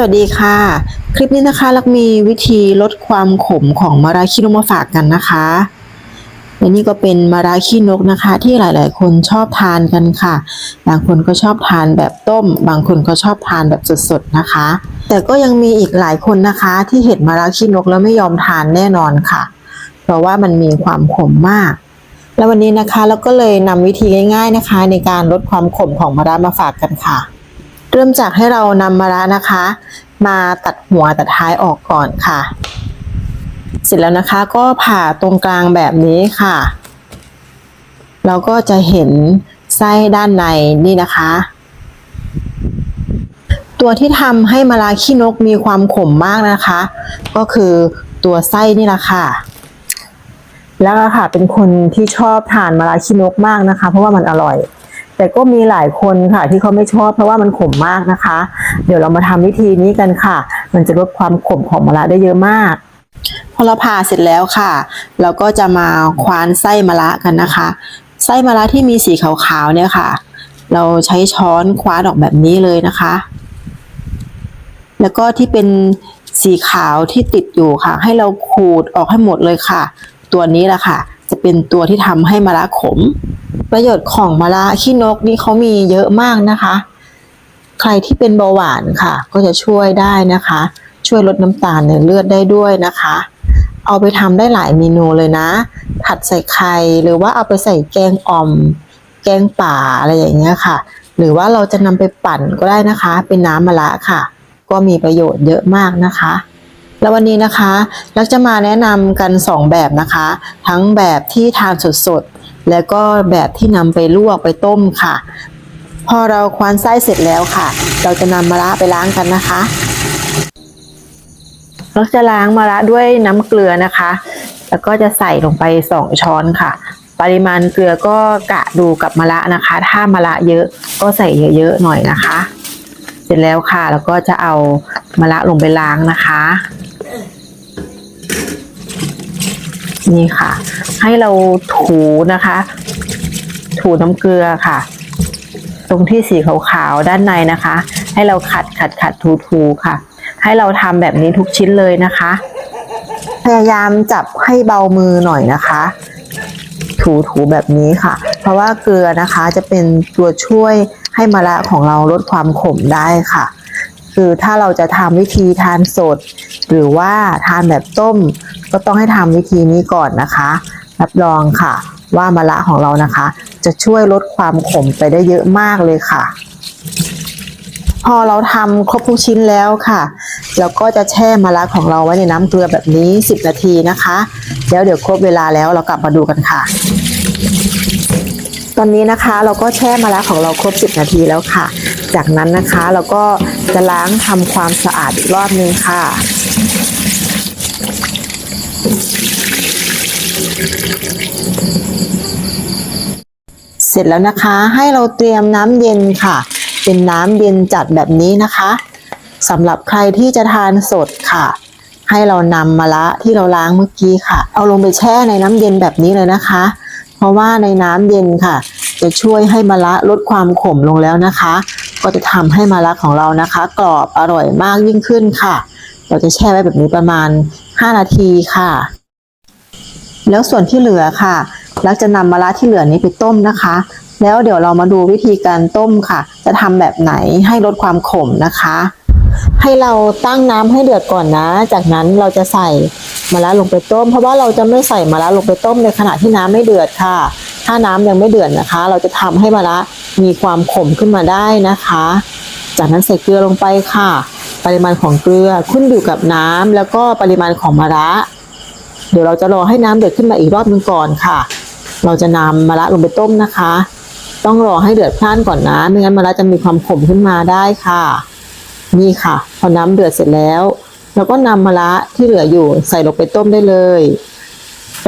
สวัสดีค่ะ คลิปนี้นะคะลักมีวิธีลดความขมของมะระขี้นกมาฝากกันนะคะและนี่ก็เป็นมะระขี้นกนะคะ ที่หลายๆ คนชอบทานกันค่ะ บางคนก็ชอบทานแบบต้ม บางคนก็ชอบทานแบบสดๆนะคะ แต่ก็ยังมีอีกหลายคนนะคะ ที่เห็นมะระขี้นกแล้วไม่ยอมทานแน่นอนค่ะ เพราะว่ามันมีความขมมากแล้ววันนี้นะคะเราก็เลยนำวิธีง่าย ๆนะคะ ในการลดความขมของมะระมาฝากกันค่ะ เริ่มจากให้เรานำมะระนะคะ มาตัดหัวตัดท้ายออกก่อนค่ะ เสร็จแล้วนะคะก็ผ่าตรงกลางแบบนี้ค่ะ เราก็จะเห็นไส้ด้านในนี่นะคะ ตัวที่ทำให้มะระขี้นกมีความขมมากนะคะ ก็คือตัวไส้นี่แหละค่ะ แล้วค่ะเป็นคนที่ชอบทานมะระขี้นกมากนะคะ เพราะว่ามันอร่อย แต่ก็มีหลายคนค่ะที่เขาไม่ชอบเพราะว่ามันขมมากนะคะ เดี๋ยวเรามาทำวิธีนี้กันค่ะ มันจะลดความขมของมะระได้เยอะมากพอเราผ่าเสร็จแล้วค่ะ เราก็จะมาคว้านไส้มะระกันนะคะ ไส้มะระที่มีสีขาวๆเนี่ยค่ะ เราใช้ช้อนคว้านออกแบบนี้เลยนะคะ แล้วก็ที่เป็นสีขาวที่ติดอยู่ค่ะ ให้เราขูดออกให้หมดเลยค่ะ ตัวนี้แหละค่ะจะ เป็นตัวที่ทำให้มะระขม ประโยชน์ของมะระขี้นกนี่เขามีเยอะมากนะคะ ใครที่เป็นเบาหวานค่ะ ก็จะช่วยได้นะคะ ช่วยลดน้ำตาลในเลือดได้ด้วยนะคะ เอาไปทำได้หลายเมนูเลยนะ ผัดใส่ไข่หรือว่าเอาไปใส่แกงอ่อม แกงป่าอะไรอย่างเงี้ยค่ะ หรือว่าเราจะนำไปปั่นก็ได้นะคะ เป็นน้ำมะระค่ะ ก็มีประโยชน์เยอะมากนะคะ แล้ววันนี้นะคะลักจะมาแนะนำกัน 2 แบบนะคะ ทั้งแบบที่ทานสดๆ แล้วก็แบบที่นำไปลวกไปต้มค่ะ พอเราคว้านไส้เสร็จแล้วค่ะ เราจะนำมะระไปล้างกันนะคะเราจะล้างมะระด้วยน้ำเกลือนะคะ แล้วก็จะใส่ลงไป 2 ช้อนค่ะ ปริมาณเกลือก็กะดูกับมะระนะคะ ถ้ามะระเยอะก็ใส่เยอะๆหน่อยนะคะ เสร็จแล้วค่ะ แล้วก็จะเอามะระลงไปล้างนะคะ นี่ค่ะ ให้เราถูนะคะ ถูน้ำเกลือค่ะ ตรงที่สีขาวๆด้านในนะคะ ให้เราขัดขัดขัดถูถูค่ะ ให้เราทำแบบนี้ทุกชิ้นเลยนะคะ พยายามจับให้เบามือหน่อยนะคะ ถูถูแบบนี้ค่ะ เพราะว่าเกลือนะคะจะเป็นตัวช่วยให้มะระของเราลดความขมได้ค่ะ คือถ้าเราจะทำวิธีทานสด หรือว่าทานแบบต้ม ก็ต้องให้ทำวิธีนี้ก่อนนะคะ รับรองค่ะ ว่ามะระของเรานะคะ จะช่วยลดความขมไปได้เยอะมากเลยค่ะ พอเราทำครบทุกชิ้นแล้วค่ะเราก็จะแช่มะระของเราไว้ในน้ำเกลือแบบนี้ 10 นาทีนะคะ แล้วเดี๋ยวครบเวลาแล้วเรากลับมาดูกันค่ะ ตอนนี้นะคะเราก็แช่มะระของเราครบ 10 นาทีแล้วค่ะ จากนั้นนะคะเราก็จะล้างทำความสะอาดอีกรอบนึงค่ะ เสร็จแล้วนะคะให้เราเตรียมน้ำเย็นค่ะ เป็นน้ำเย็นจัดแบบนี้นะคะสำหรับใครที่จะทานสดค่ะ ให้เรานำมะระที่เราล้างเมื่อกี้ค่ะ เอาลงไปแช่ในน้ำเย็นแบบนี้เลยนะคะ เพราะว่าในน้ำเย็นค่ะ จะช่วยให้มะระลดความขมลงแล้วนะคะ ก็จะทำให้มะระของเรานะคะ กรอบอร่อยมากยิ่งขึ้นค่ะ เราจะแช่ไว้แบบนี้ประมาณ 5 นาทีค่ะ แล้วส่วนที่เหลือค่ะลักจะนำมะระที่เหลือนี้ไปต้มนะคะ แล้วเดี๋ยวเรามาดูวิธีการต้มค่ะ จะทำแบบไหนให้ลดความขมนะคะ ให้เราตั้งน้ำให้เดือดก่อนนะ จากนั้นเราจะใส่มะระลงไปต้ม เพราะว่าเราจะไม่ใส่มะระลงไปต้มในขณะที่น้ำไม่เดือดค่ะ ถ้าน้ำยังไม่เดือดนะคะ เราจะทำให้มะระมีความขมขึ้นมาได้นะคะ จากนั้นใส่เกลือลงไปค่ะ ปริมาณของเกลือขึ้นอยู่กับน้ำแล้วก็ปริมาณของมะระ เดี๋ยวเราจะรอให้น้ำเดือดขึ้นมาอีกรอบนึงก่อนค่ะ เราจะนำมะระลงไปต้มนะคะ ต้องรอให้เดือดพล่านก่อนนะไม่งั้นมะระจะมีความขมขึ้นมาได้ค่ะ นี่ค่ะ พอน้ำเดือดเสร็จแล้วเราก็นำมะระที่เหลืออยู่ใส่ลงไปต้มได้เลย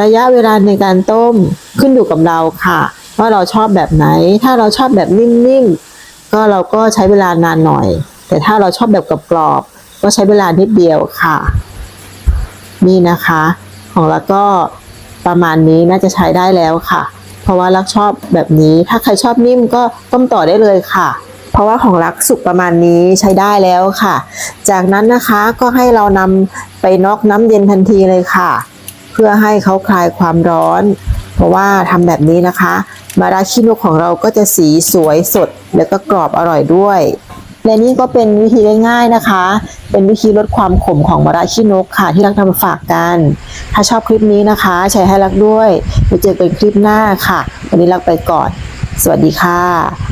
ระยะเวลาในการต้มขึ้นอยู่กับเราค่ะว่าเราชอบแบบไหน ถ้าเราชอบแบบนิ่มๆก็เราก็ใช้เวลานานหน่อย แต่ถ้าเราชอบแบบกรอบๆก็ใช้เวลานิดเดียวค่ะ นี่นะคะ ของเราก็ประมาณนี้น่าจะใช้ได้แล้วค่ะ เพราะว่ารักชอบแบบนี้ ถ้าใครชอบนิ่มก็ต้มต่อได้เลยค่ะ เพราะว่าของรักสุกประมาณนี้ใช้ได้แล้วค่ะ จากนั้นนะคะก็ให้เรานำไปน็อกน้ำเย็นทันทีเลยค่ะ เพื่อให้เขาคลายความร้อน เพราะว่าทำแบบนี้นะคะ มาราชิโนกของเราก็จะสีสวยสด แล้วก็กรอบอร่อยด้วย และนี่ก็เป็นวิธีง่ายๆนะคะ เป็นวิธีลดความขมของมะระขี้นกค่ะที่รักทำฝากกัน ถ้าชอบคลิปนี้นะคะแชร์ให้รักด้วยไปเจอกันคลิปหน้าค่ะ วันนี้รักไปก่อน สวัสดีค่ะ